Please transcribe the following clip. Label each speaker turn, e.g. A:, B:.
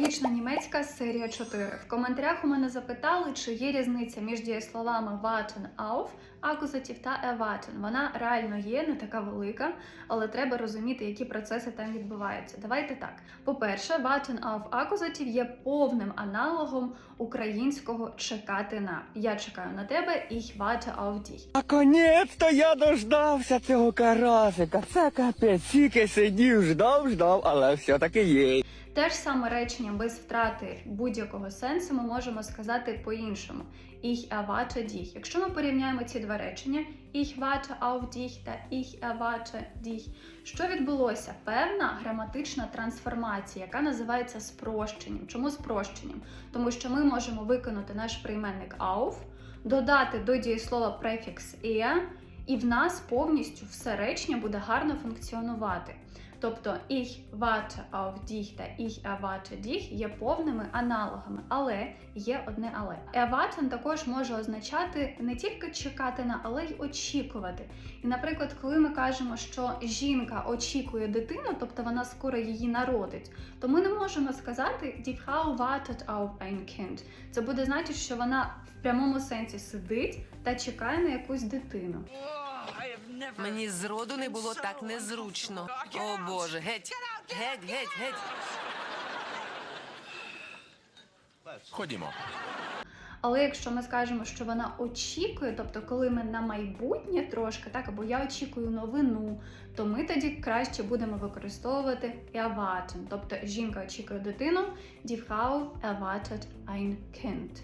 A: Логічна німецька серія 4. В коментарях у мене запитали, чи є різниця між дієсловами warten auf, акузатив та erwarten. Вона реально є, не така велика, але треба розуміти, які процеси там відбуваються. Давайте так. По-перше, warten auf акузатив є повним аналогом українського чекати на. Я чекаю на тебе, ich warte auf dich.
B: Наконець-то я дождався цього карасика. Це капець, тільки сидів, ждав, ждав, але все-таки є.
A: Те ж саме речення без втрати будь-якого сенсу ми можемо сказати по-іншому. Ich erwarte dich. Якщо ми порівняємо ці два речення Ich warte auf dich та Ich erwarte dich, що відбулося? Певна граматична трансформація, яка називається спрощенням. Чому спрощенням? Тому що ми можемо виконати наш прийменник auf, додати до дієслова префікс er, і в нас повністю все речення буде гарно функціонувати. Тобто ich warte auf dich та ich erwarte dich є повними аналогами, але є одне але. Erwarten також може означати не тільки чекати на, але й очікувати. І, наприклад, коли ми кажемо, що жінка очікує дитину, тобто вона скоро її народить, то ми не можемо сказати die Frau wartet auf ein Kind. Це буде значити, що вона в прямому сенсі сидить та чекає на якусь дитину.
C: Мені зроду не було так незручно. О Боже, геть, геть, геть, геть.
D: Ходімо.
A: Але якщо ми скажемо, що вона очікує, тобто коли ми на майбутнє трошки, так або я очікую новину, то ми тоді краще будемо використовувати erwarten, тобто жінка очікує дитину, die Frau erwartet ein Kind.